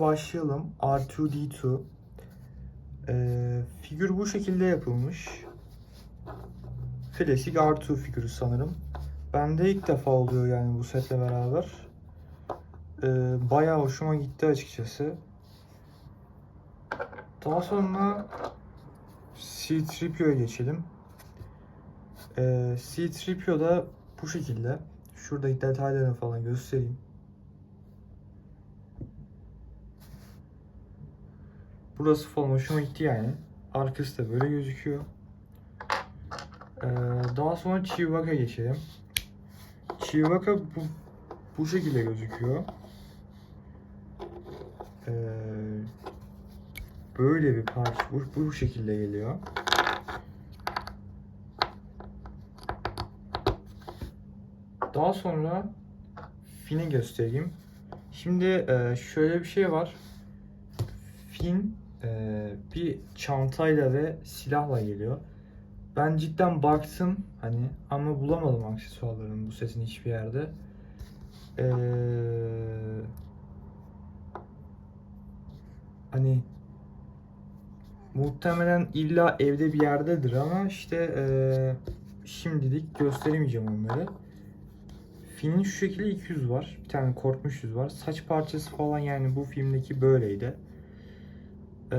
başlayalım. R2-D2. Ee, figür bu şekilde yapılmış. Klasik R2 figürü sanırım. Bende ilk defa oluyor yani bu setle beraber. Ee, bayağı hoşuma gitti açıkçası. Daha sonra C-3PO'ya geçelim. Ee, C-3PO da bu şekilde. Şuradaki detaylarını falan göstereyim. Burası falan hoşuma gitti yani. Arkası da böyle gözüküyor. Ee, daha sonra Chewbacca geçelim. Chewbacca bu, bu şekilde gözüküyor. Ee, böyle bir parça bu, bu şekilde geliyor. Daha sonra Finn'i göstereyim. Şimdi e, şöyle bir şey var. Finn e, bir çantayla ve silahla geliyor. Ben cidden baktım hani ama bulamadım aksesuarların bu sesin hiçbir yerde. Ee, hani muhtemelen illa evde bir yerdedir ama işte ee, şimdilik gösteremeyeceğim onları. Finn'in şu şekilde 200 var. Bir tane korkmuş yüz var. Saç parçası falan yani bu filmdeki böyleydi. Ee,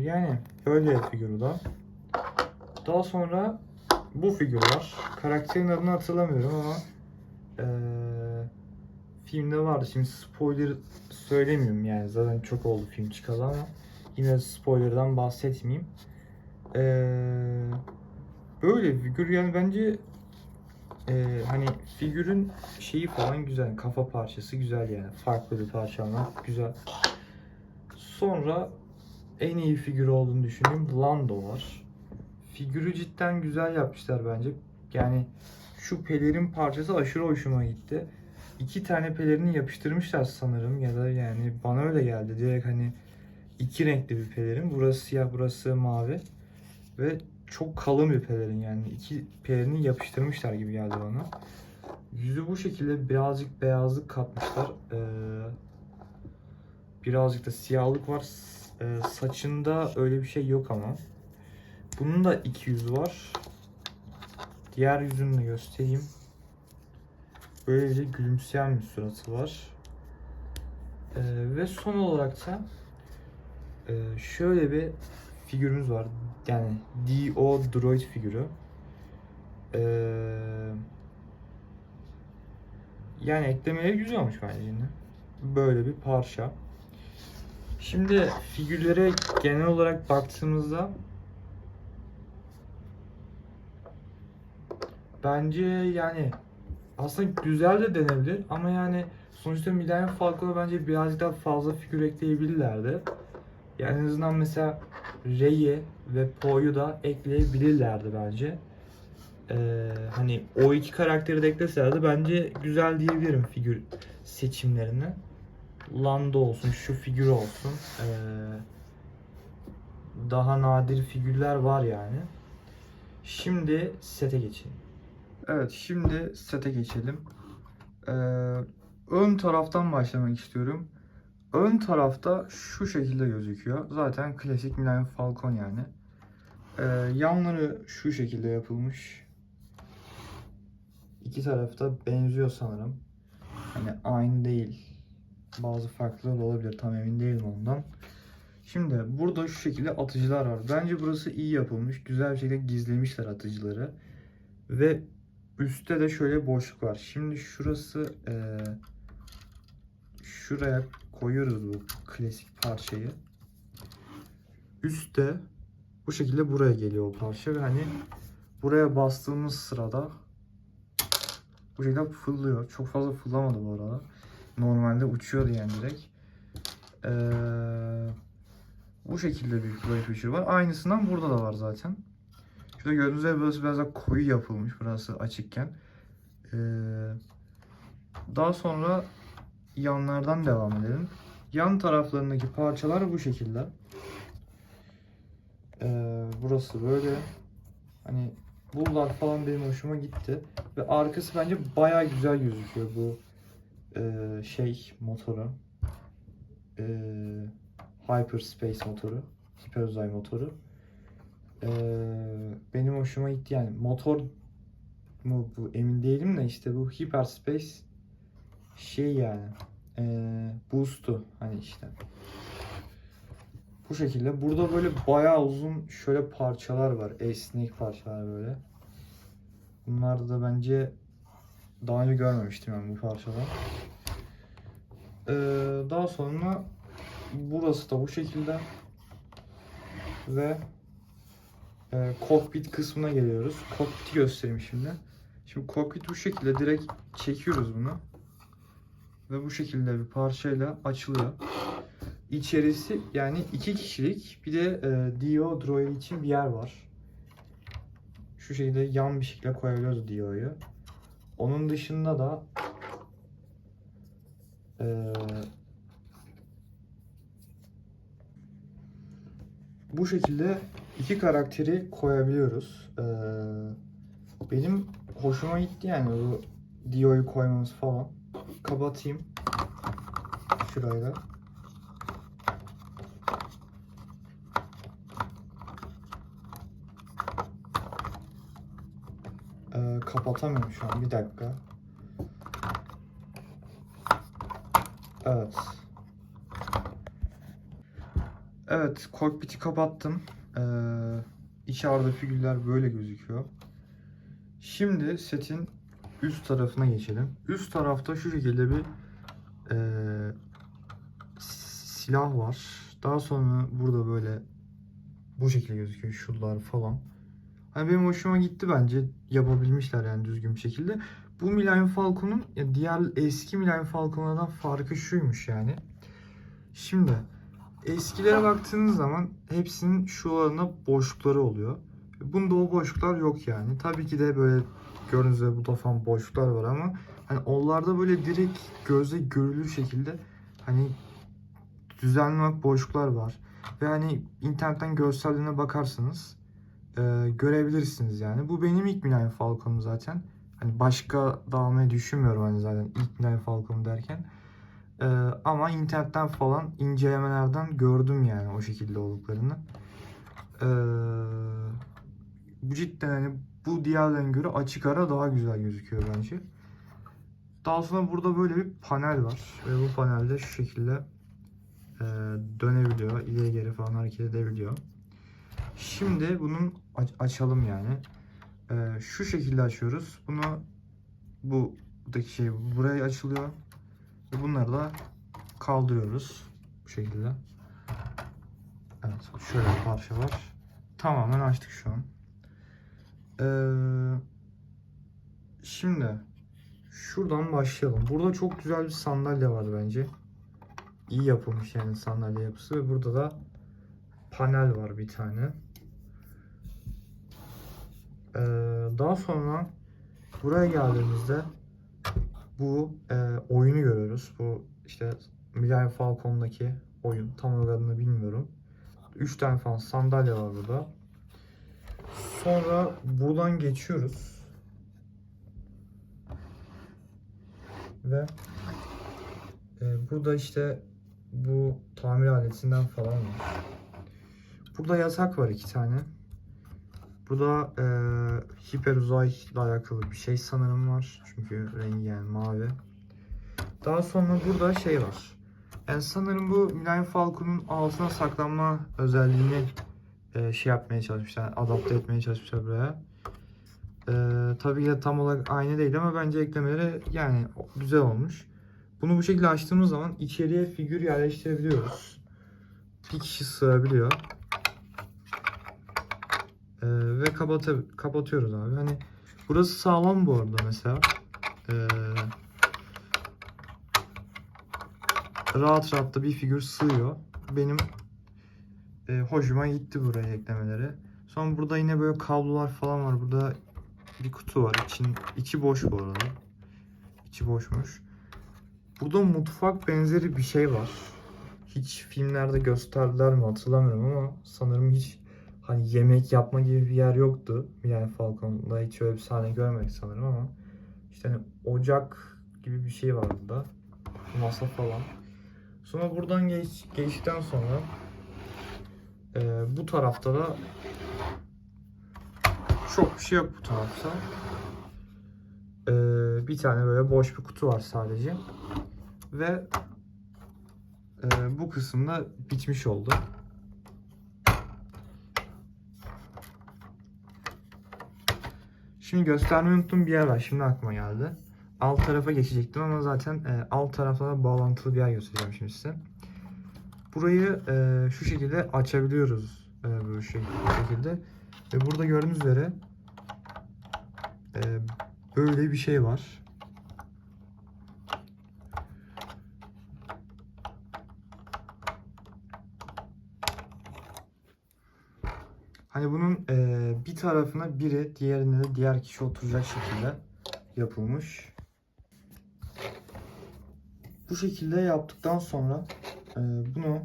yani böyle bir figür bu da. Daha sonra bu figür var. Karakterin adını hatırlamıyorum ama eee, filmde vardı. Şimdi spoiler söylemiyorum yani zaten çok oldu film çıkalı ama yine spoilerdan bahsetmeyeyim. Eee, böyle figür yani bence eee, hani figürün şeyi falan güzel. Kafa parçası güzel yani. Farklı bir parça ama güzel. Sonra en iyi figür olduğunu düşündüğüm Lando var. Figürü cidden güzel yapmışlar bence. Yani şu pelerin parçası aşırı hoşuma gitti. İki tane pelerini yapıştırmışlar sanırım ya da yani bana öyle geldi. Direkt hani iki renkli bir pelerin. Burası siyah, burası mavi. Ve çok kalın bir pelerin yani. iki pelerini yapıştırmışlar gibi geldi bana. Yüzü bu şekilde birazcık beyazlık katmışlar. Ee, birazcık da siyahlık var. E, saçında öyle bir şey yok ama. Bunun da 200 var. Diğer yüzünü de göstereyim. Böyle bir gülümseyen bir suratı var. Ee, ve son olarak da e, şöyle bir figürümüz var. Yani D.O. Droid figürü. Ee, yani eklemeleri güzel olmuş bence yine. Böyle bir parça. Şimdi figürlere genel olarak baktığımızda Bence yani aslında güzel de denebilir ama yani sonuçta Millennium Falcon'a bence birazcık daha fazla figür ekleyebilirlerdi. Yani en azından mesela Rey'i ve Poe'yu da ekleyebilirlerdi bence. Ee, hani o iki karakteri de ekleselerdi bence güzel diyebilirim figür seçimlerine. Lando olsun, şu figür olsun. Ee, daha nadir figürler var yani. Şimdi sete geçelim. Evet şimdi sete geçelim. Ee, ön taraftan başlamak istiyorum. Ön tarafta şu şekilde gözüküyor. Zaten klasik Millennium Falcon yani. Ee, yanları şu şekilde yapılmış. İki tarafta benziyor sanırım. Hani aynı değil. Bazı farklılığı da olabilir. Tam emin değilim ondan. Şimdi burada şu şekilde atıcılar var. Bence burası iyi yapılmış. Güzel bir şekilde gizlemişler atıcıları. Ve Üstte de şöyle boşluk var. Şimdi şurası eee, şuraya koyuyoruz bu klasik parçayı. Üstte bu şekilde buraya geliyor o parça ve hani buraya bastığımız sırada bu şekilde fırlıyor. Çok fazla fırlamadı bu arada. Normalde uçuyordu yani direkt. Eee, bu şekilde bir fly feature var. Aynısından burada da var zaten. Şurada gördüğünüz gibi burası biraz daha koyu yapılmış. Burası açıkken. Ee, daha sonra yanlardan devam edelim. Yan taraflarındaki parçalar bu şekilde. Ee, burası böyle. Hani bunlar falan benim hoşuma gitti. Ve arkası bence baya güzel gözüküyor bu e, şey motoru. e, Hyperspace motoru. Hiperuzay motoru. E, benim hoşuma gitti yani. Motor mu bu emin değilim de işte bu Hyperspace şey yani e, boost'u hani işte. Bu şekilde. Burada böyle bayağı uzun şöyle parçalar var. Esnek parçalar böyle. Bunlar da bence daha önce görmemiştim ben bu parçadan. Ee, daha sonra burası da bu şekilde ve e, kokpit kısmına geliyoruz. Kokpiti göstereyim şimdi. Şimdi kokpit bu şekilde direkt çekiyoruz bunu ve bu şekilde bir parçayla açılıyor. İçerisi yani iki kişilik bir de e, Dio Droid için bir yer var. Şu şekilde yan bir şekilde koyabiliyoruz Dio'yu. Onun dışında da e, bu şekilde iki karakteri koyabiliyoruz. E, benim hoşuma gitti yani bu Dio'yu koymamız falan. Kapatayım. Şurayı da. Ee, kapatamıyorum şu an. Bir dakika. Evet. Evet, kokpiti kapattım. Ee, içeride figürler böyle gözüküyor. Şimdi setin üst tarafına geçelim. Üst tarafta şu şekilde bir ee, silah var. Daha sonra burada böyle bu şekilde gözüküyor şuralar falan. Hani benim hoşuma gitti bence yapabilmişler yani düzgün bir şekilde. Bu Millennium Falcon'un diğer eski Millennium Falcon'lardan farkı şuymuş yani. Şimdi eskilere baktığınız zaman hepsinin şuralarında boşlukları oluyor. Bunda o boşluklar yok yani. Tabii ki de böyle gördüğünüz üzere burada falan boşluklar var ama hani onlarda böyle direkt gözle görülür şekilde hani düzenli olarak boşluklar var. Ve hani internetten görsellerine bakarsınız e, görebilirsiniz yani. Bu benim ilk Millennium Falcon'um zaten. Hani başka da almayı düşünmüyorum hani zaten ilk Millennium Falcon'um derken. E, ama internetten falan incelemelerden gördüm yani o şekilde olduklarını. E, bu cidden hani bu diğerlerine göre açık ara daha güzel gözüküyor bence. Daha sonra burada böyle bir panel var. Ve bu panelde şu şekilde e, dönebiliyor. ileri geri falan hareket edebiliyor. Şimdi bunun aç- açalım yani. Ee, şu şekilde açıyoruz. Bunu buradaki şey buraya açılıyor. Ve bunları da kaldırıyoruz. Bu şekilde. Evet şöyle bir parça var. Tamamen açtık şu an. Ee, şimdi şuradan başlayalım. Burada çok güzel bir sandalye var bence. İyi yapılmış yani sandalye yapısı ve burada da panel var bir tane. Ee, daha sonra buraya geldiğimizde bu e, oyunu görüyoruz. Bu işte Millennium Falcon'daki oyun. Tam olarak adını bilmiyorum. 3 tane falan sandalye var burada. Sonra buradan geçiyoruz. Ve e, burada işte bu tamir aletinden falan var. Burada yasak var iki tane. Burada e, hiper uzayla alakalı bir şey sanırım var. Çünkü rengi yani mavi. Daha sonra burada şey var. Yani sanırım bu Millennium Falcon'un altına saklanma özelliğini e, şey yapmaya çalışmışlar. Adapte etmeye çalışmışlar buraya. E, tabii ki de tam olarak aynı değil ama bence eklemeleri yani güzel olmuş. Bunu bu şekilde açtığımız zaman içeriye figür yerleştirebiliyoruz. Bir kişi sığabiliyor. Ee, ve kapata kapatıyoruz abi. Hani burası sağlam bu arada mesela. Ee, rahat rahat da bir figür sığıyor. Benim e, hoşuma gitti buraya eklemeleri. Sonra burada yine böyle kablolar falan var. Burada bir kutu var. İçin, içi boş bu arada. İçi boşmuş. Burada mutfak benzeri bir şey var. Hiç filmlerde gösterdiler mi hatırlamıyorum ama sanırım hiç hani yemek yapma gibi bir yer yoktu. Yani Falcon'da hiç öyle bir sahne görmedik sanırım ama işte hani ocak gibi bir şey var burada. Masa falan. Sonra buradan geç, geçtikten sonra e, bu tarafta da çok bir şey yok bu tarafta. E, bir tane böyle boş bir kutu var sadece. Ve e, bu kısımda bitmiş oldu. Şimdi göstermeyi unuttuğum bir yer var. Şimdi aklıma geldi. Alt tarafa geçecektim ama zaten e, alt tarafta da bağlantılı bir yer göstereceğim şimdi size. Burayı e, şu şekilde açabiliyoruz. E, böyle şey, bu şekilde. Ve burada gördüğünüz üzere e, böyle bir şey var. Hani bunun e, bir tarafına biri, diğerine de diğer kişi oturacak şekilde yapılmış. Bu şekilde yaptıktan sonra e, bunu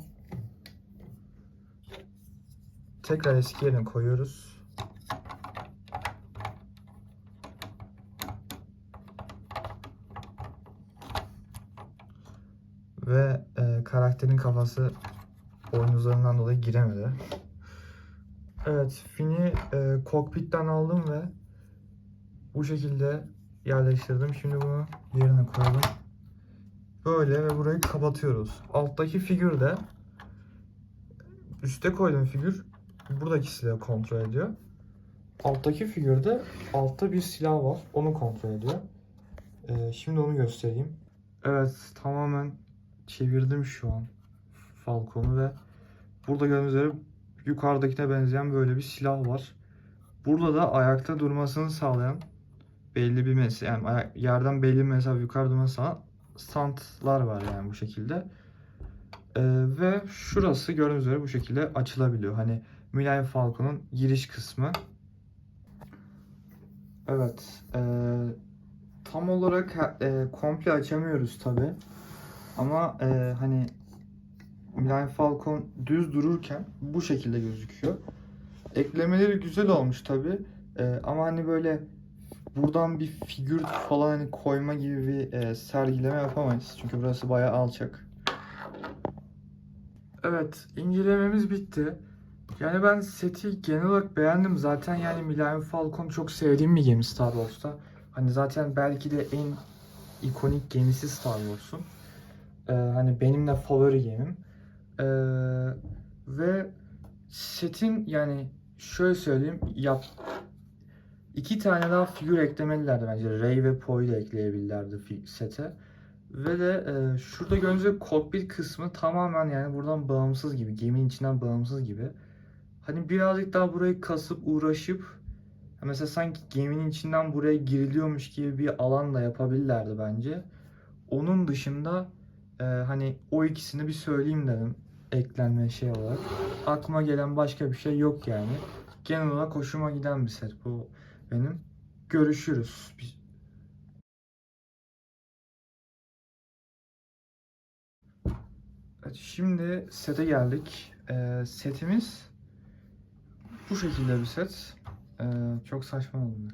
tekrar eski yerine koyuyoruz. Ve e, karakterin kafası boynuzlarından dolayı giremedi. Evet, Fin'i e, kokpitten aldım ve bu şekilde yerleştirdim. Şimdi bunu yerine koyalım. Böyle ve burayı kapatıyoruz. Alttaki figür de üste koyduğum figür buradaki silahı kontrol ediyor. Alttaki figürde altta bir silah var. Onu kontrol ediyor. E, şimdi onu göstereyim. Evet, tamamen çevirdim şu an Falcon'u ve burada gördüğünüz üzere yukarıdakine benzeyen böyle bir silah var. Burada da ayakta durmasını sağlayan belli bir mesafe yani yerden belli bir mesafe yukarı durmasını sağlayan standlar var yani bu şekilde. Ee, ve şurası gördüğünüz üzere bu şekilde açılabiliyor. Hani Millennium Falcon'un giriş kısmı. Evet. ee, tam olarak ee, komple açamıyoruz tabi. Ama ee, hani Millennium Falcon düz dururken bu şekilde gözüküyor. Eklemeleri güzel olmuş tabi. ama hani böyle buradan bir figür falan hani koyma gibi bir e, sergileme yapamayız. Çünkü burası bayağı alçak. Evet, incelememiz bitti. Yani ben seti genel olarak beğendim. Zaten yani Millennium Falcon çok sevdiğim bir gemi Star Wars'ta. Hani zaten belki de en ikonik gemisi Star Wars'un. Ee, hani benim de favori gemim. Ve setin yani şöyle söyleyeyim yap iki tane daha figür eklemelilerdi bence. Rey ve Poe'yu da ekleyebilirlerdi sete. Ve de e, şurada gördüğünüz kokpit kısmı tamamen yani buradan bağımsız gibi. Geminin içinden bağımsız gibi. Hani birazcık daha burayı kasıp uğraşıp mesela sanki geminin içinden buraya giriliyormuş gibi bir alan da yapabilirlerdi bence. Onun dışında e, hani o ikisini bir söyleyeyim dedim eklenme şey olarak. Aklıma gelen başka bir şey yok yani. Genel olarak hoşuma giden bir set bu benim. Görüşürüz. Evet, şimdi sete geldik. Ee, setimiz bu şekilde bir set. Ee, çok saçma oldu.